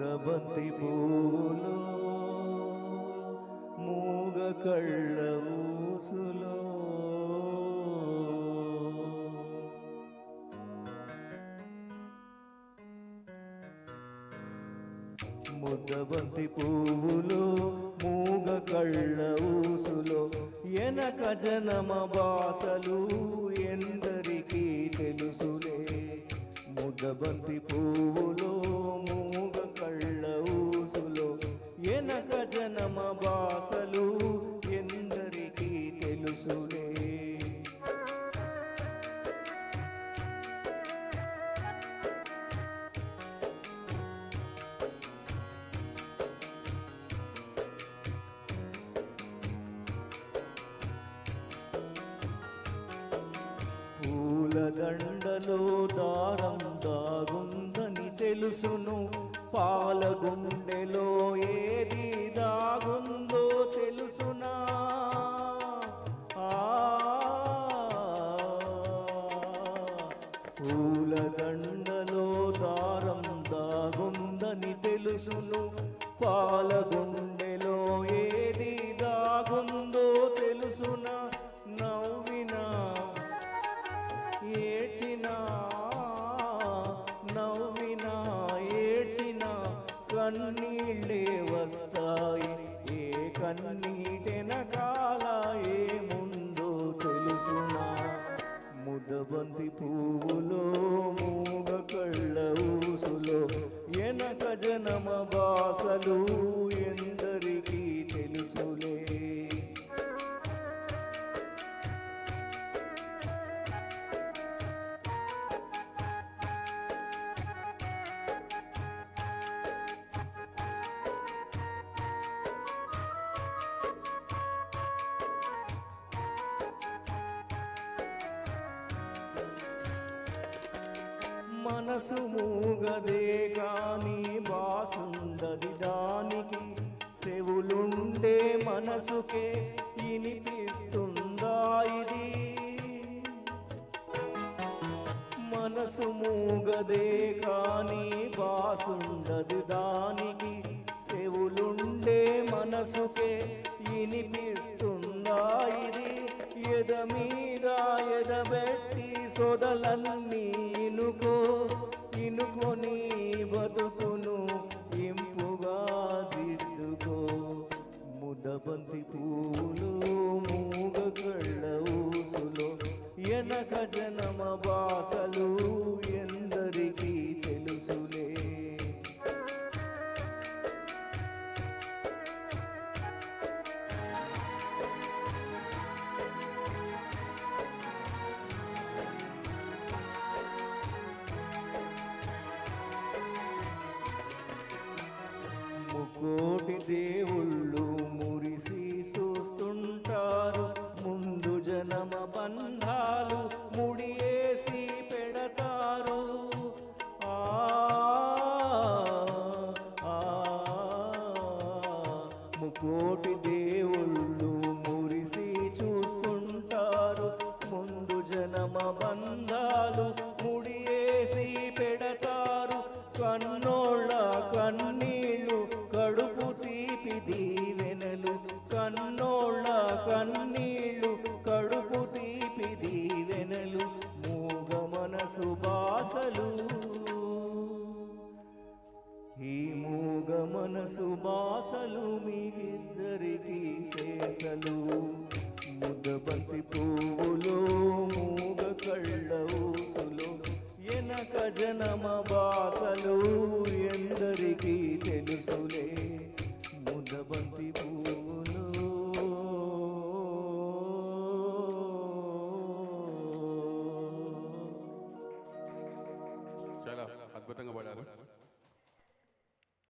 ముద్దబంతి పూలు మూగ కళ్ళ ఊసులో. ముద్దబంతి పువ్వులో మూగ కళ్ళ ఊసులో. ఎనక జనమ బాసలు ఎందరికీ తెలుసులే. ముద్దబంతి పువ్వులో జనమ బాసలు ఎందరికీ తెలుసులే. పూలదండలో దారం దాగుందని తెలుసును పాలగుండెలో ఏది పూలదండలో దారం దాగుందని తెలుసును. పాలగుండెలో ఏది దాగుందో తెలుసున. నవ్వినా ఏడ్చినా నవ్వినా ఏడ్చినా కన్నీళ్ళే వస్తాయి. ఏ కన్నీటెనకాల ఏముందో తెలుసునా. ముద్దబంతి పువ్వులో ఆశలు ఎందరికీ తెలుసులే. మనసు మూగదే కానీ బాసుందది దానికి. చెవులుండే మనసుకే వినిపిస్తుందా ఇది? మనసు మూగదే కానీ బాసుందది దానికి. చెవులుండే మనసుకే వినిపిస్తుందా ఇది? ఎద మీద ఎదబెట్టి సొదలన్నీ ఇనుకొని బతుకును ఇంపుగా దిద్దుకో. ముద్దబంతి పూలు మూగ కళ్ళ ఊసులో ఎనక జనమ బాసలు దేవుళ్ళు మురిసి చూస్తుంటారు. ముందు జనమ బంధాలు ముడియేసి పెడతారు. ఆ ఆ, ముకోటి దేవుళ్ళు మురిసి చూస్తుంటారు. ముందు జనమ బంధ మనసు బాసలు ఈ మూగ మనసు బాసలు మీకిద్దరికి శేషలు. Cotanga Bolaro.